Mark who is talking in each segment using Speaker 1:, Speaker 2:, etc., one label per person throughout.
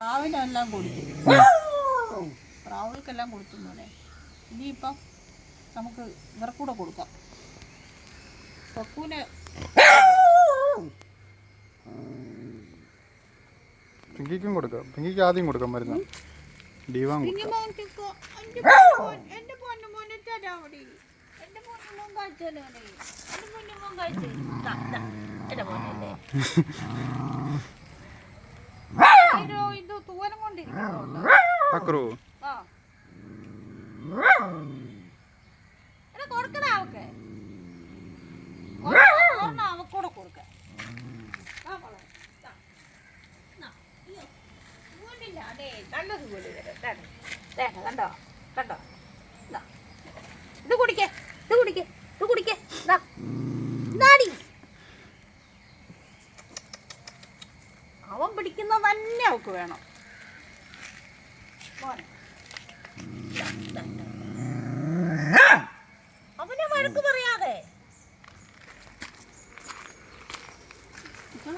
Speaker 1: പ്രാവിനെല്ലാം കൊടുത്തു. പ്രാവുകൾക്കെല്ലാം കൊടുത്തു മോനെ ഇനിയിപ്പം നമുക്ക് ഇവർക്കൂടെ കൊടുക്കാം. പക്കൂന്
Speaker 2: പിങ്കിക്കും കൊടുക്കാം. പിങ്കിക്ക് ആദ്യം കൊടുക്കാം മരുന്ന്. ഡീവാൻ കൊടുക്കാം. പക്രു
Speaker 1: ആ. എടാ കൊടുക്കടാ അവക്ക്. അവക്കൂടെ കൊടുക്ക. കണ്ടോ കണ്ടോ. ഇത് കുടിക്കേ ഇത് കുടിക്കേ ഇത് കുടിക്കേ. ദാ. അവൻ തന്നെ അവൾക്ക് വേണം. അവനെ വഴക്ക് പറയാതെ.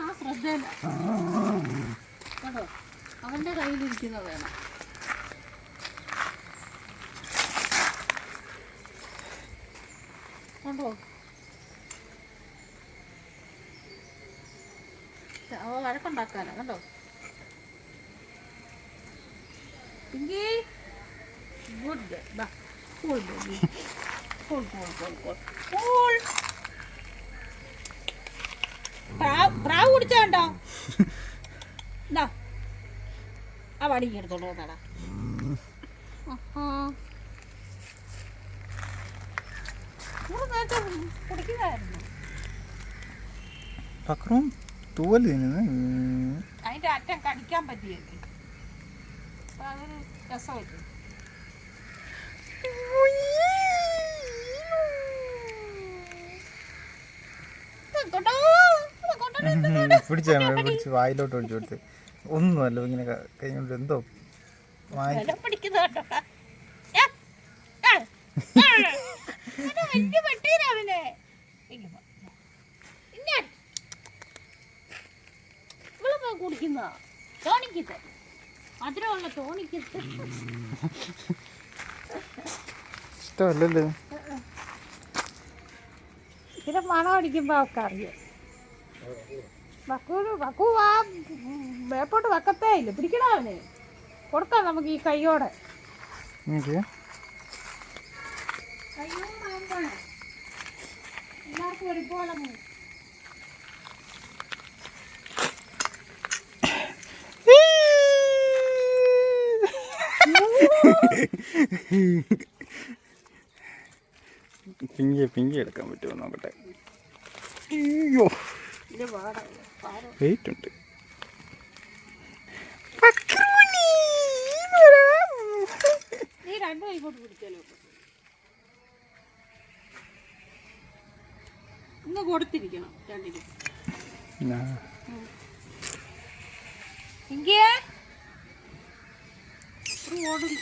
Speaker 1: ആ ശ്രദ്ധയില്ല കേട്ടോ അവന്റെ കയ്യിലിരിക്കുന്ന വേണം. കണ്ടോ? അവ വഴക്കുണ്ടാക്കാനാ കണ്ടോ? Pinky good girl cool baby cool cool cool cool cool പ്രാവ് കുടിച്ചാണ്ടോ എന്താ ആ വടി ഇങ്ങ് എടുത്തോണ്ട് നേരത്തെ കുടിക്കുന്നതായിരുന്നു
Speaker 2: പക്രുവും തൂവൽ തിന്നുന്നു.
Speaker 1: അതിന്റെ അറ്റം കടിക്കാൻ പറ്റിയല്ലേ
Speaker 2: പിടിച്ച പിടിച്ച് വായിലോട്ട് ഒഴിച്ചു കൊടുത്ത്. ഒന്നുമല്ല ഇങ്ങനെ കഴിഞ്ഞോണ്ട് കൈ കൊണ്ട്? എന്തോ കുടിക്കുന്ന?
Speaker 1: ബലം മധുരമുള്ള ടോണിക്കിട്ട്.
Speaker 2: ഇഷ്ടമല്ലല്ലോ?
Speaker 1: ഇതിന്റെ മണം അടിക്കുമ്പോ അവർക്ക് അറിയാം വക്കൂര് വക്കൂ ആ വേപ്പോട്ട് വെക്കത്തേ ഇല്ല. പിടിക്കണോ അവന്? കൊടുക്കാം നമുക്ക് ഈ കൈയോടെ കയ്യോടാകുമ്പോഴേ എല്ലാവർക്കും ഒരുപോലെ
Speaker 2: പിങ്കി പിങ്കി എടുക്കാൻ പറ്റുമോ നോക്കട്ടെ. അയ്യോ. വെയിറ്റ് ഉണ്ട്.
Speaker 1: നീ രണ്ടും ഇങ്ങോട്ട് പിടിച്ചാലോ? ഇന്ന് കൊടുത്തിരിക്കണം രണ്ടിനും പിങ്കിയേ. ഓടുന്നു.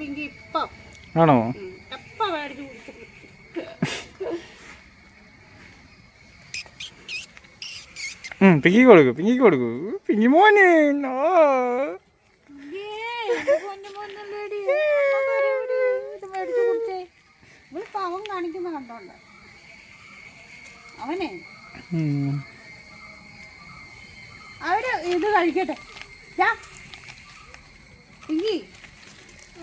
Speaker 1: പിങ്കി ഇപ്പം.
Speaker 2: ആണോ.
Speaker 1: എപ്പ
Speaker 2: പിങ്കി കൊടുക്കൂ? പിങ്കി കൊടുക്കൂ പിങ്കി മോനെ.
Speaker 1: അവൻ കാണിക്കുന്ന കണ്ടോണ്ട്. അവനെ. അവർ ഇത് കഴിക്കട്ടെ. ദാ.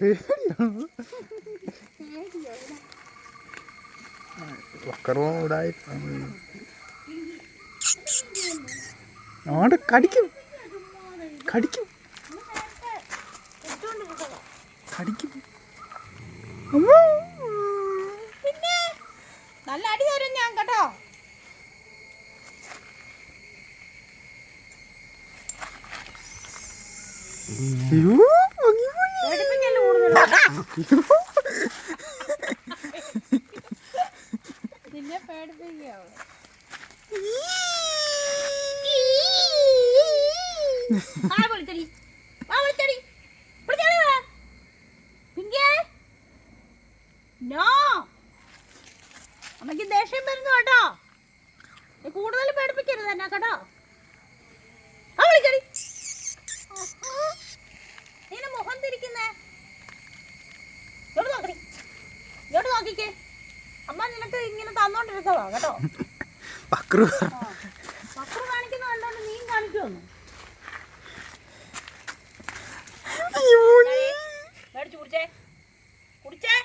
Speaker 2: പേടിയാണോ ഇടായി കടിക്കും. കടിക്കും. കടിക്കും.
Speaker 1: പിന്നെ നല്ല അടി തരും ഞാൻ കേട്ടോ.
Speaker 2: അയ്യോ, പൊങ്ങി, പൊങ്ങി.
Speaker 1: പേടിപ്പിക്കല്ലേ കൂടുതൽ നിന്നെ പേടിപ്പിക്കാവോ ആ വിളിച്ചടി ആ വിളിച്ചടി വിളിച്ചടി വാ. പിങ്കിയേ. നോ. അമ്മയ്ക്ക് ദേഷ്യം വരുന്നു കേട്ടോ. കൂടുതൽ പേടിപ്പിക്കരുത് എന്നെ കേട്ടോ. ആ നീന മുഖം തിരിക്കുന്നേ. നോക്കിക്കേ. അമ്മ നിനക്ക് ഇങ്ങനെ തന്നോണ്ടിരുന്നതാ കേട്ടോ.
Speaker 2: പക്രു
Speaker 1: പക്രു കാണിക്കുന്ന കണ്ടോണ്ട് നീ. കാണിക്കുമെന്നു മേടിച്ചു കുടിച്ചേ. കുടിച്ചേ.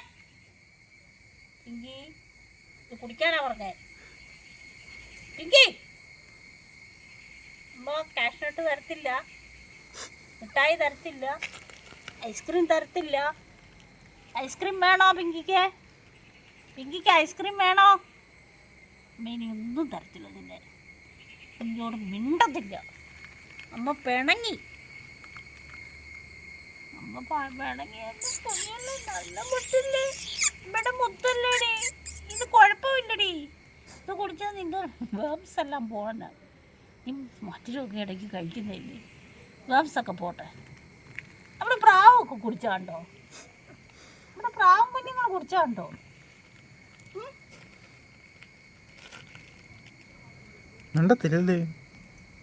Speaker 1: പിങ്കി ഇത് കുടിക്കാനാ പറഞ്ഞേ. പിങ്കി. അമ്മ കാഷ്നട്ട് തരത്തില്ല. മിഠായി തരത്തില്ല. ഐസ്ക്രീം തരത്തില്ല. ഐസ്ക്രീം വേണോ പിങ്കിക്ക്? പിങ്കിക്ക് ഐസ്ക്രീം വേണോ? അമ്മ ഒന്നും തരത്തില്ല നിന്നെ പിങ്കിയോട് മിണ്ടത്തില്ല. അമ്മ പിണങ്ങി. അമ്മ പ- പിണങ്ങിയല്ലേ പൊങ്ങിയല്ലേ നല്ല മുത്തല്ലേ ഇവിടെ മുത്തല്ലേടി ഇത് കുഴപ്പമില്ലടി. ഇത് കുടിച്ചാൽ നിന്റെ വേബ്സ് എല്ലാം പോകണ്ട നീ മധുരമൊക്കെ ഇടയ്ക്ക് കഴിക്കുന്നില്ലേ വേംസ് ഒക്കെ പോട്ടെ. നമ്മുടെ പ്രാവൊക്കെ കുടിച്ചാണ്ടോ നമ്മുടെ പ്രാവും കുഞ്ഞുങ്ങൾ കുടിച്ചാണ്ടോ
Speaker 2: മിണ്ടത്തില്ലല്ലേ?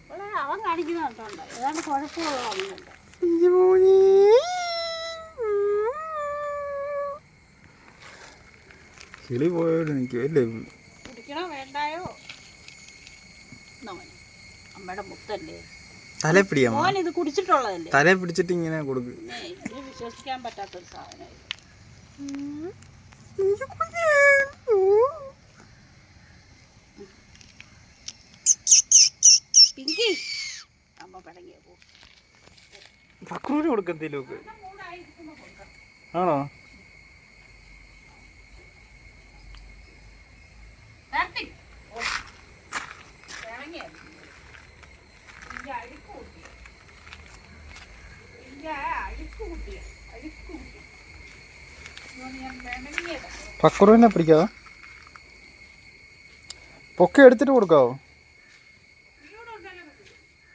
Speaker 1: ഇവിടെ അവൻ കാണിക്കുന്ന കണ്ടോണ്ടോ? ഏതാണ്ട് കുഴപ്പമുള്ള.
Speaker 2: കിളി അല്ലേ?
Speaker 1: കുടിക്കണോ വേണ്ടായോ? അമ്മയുടെ മുത്തല്ലേ?
Speaker 2: തലേ പിടിയാ
Speaker 1: ഇത് കുടിച്ചിട്ടുള്ളതല്ലേ?
Speaker 2: തലേ പിടിച്ചിട്ട് ഇങ്ങനെ കൊടുക്ക്.
Speaker 1: വിശ്വസിക്കാൻ പറ്റാത്തൊരു സാധനം ഇതുകൊണ്ട് ഞാൻ ആണോ
Speaker 2: പക്കുറുവിനെ പിടിക്കാവോ? പൊക്കെ എടുത്തിട്ട് കൊടുക്കാവോ?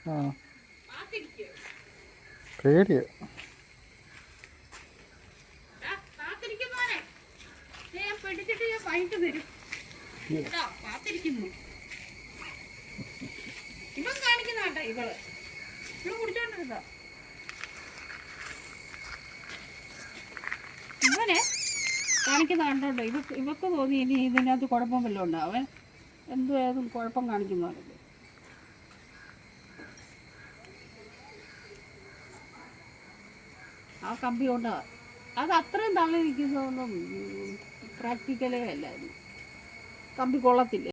Speaker 2: ആ
Speaker 1: കാത്തിരിക്കുവോ?
Speaker 2: പേടിയാ
Speaker 1: ദാ, കാത്തിരിക്കും മോനെ. ദേ, ഞാൻ പിടിച്ചിട്ട് ഞാൻ വൈകിട്ട് വരും കേട്ടോ കാത്തിരിക്കുന്നു. ഇവൻ ഇവനെ കാണിക്കുന്ന കണ്ടോണ്ടോ? ഇവ ഇവക്ക് തോന്നി ഇനി ഇതിനകത്ത് കുഴപ്പം വല്ലതും ഉണ്ടോ? അവൻ എന്തും ഏതും കുഴപ്പം ആ കമ്പി കൊണ്ട് അത് അത്രയും തള്ളി നിൽക്കുന്നതൊന്നും പ്രാക്ടിക്കലേ അല്ലായിരുന്നു. കമ്പി കൊള്ളത്തില്ല.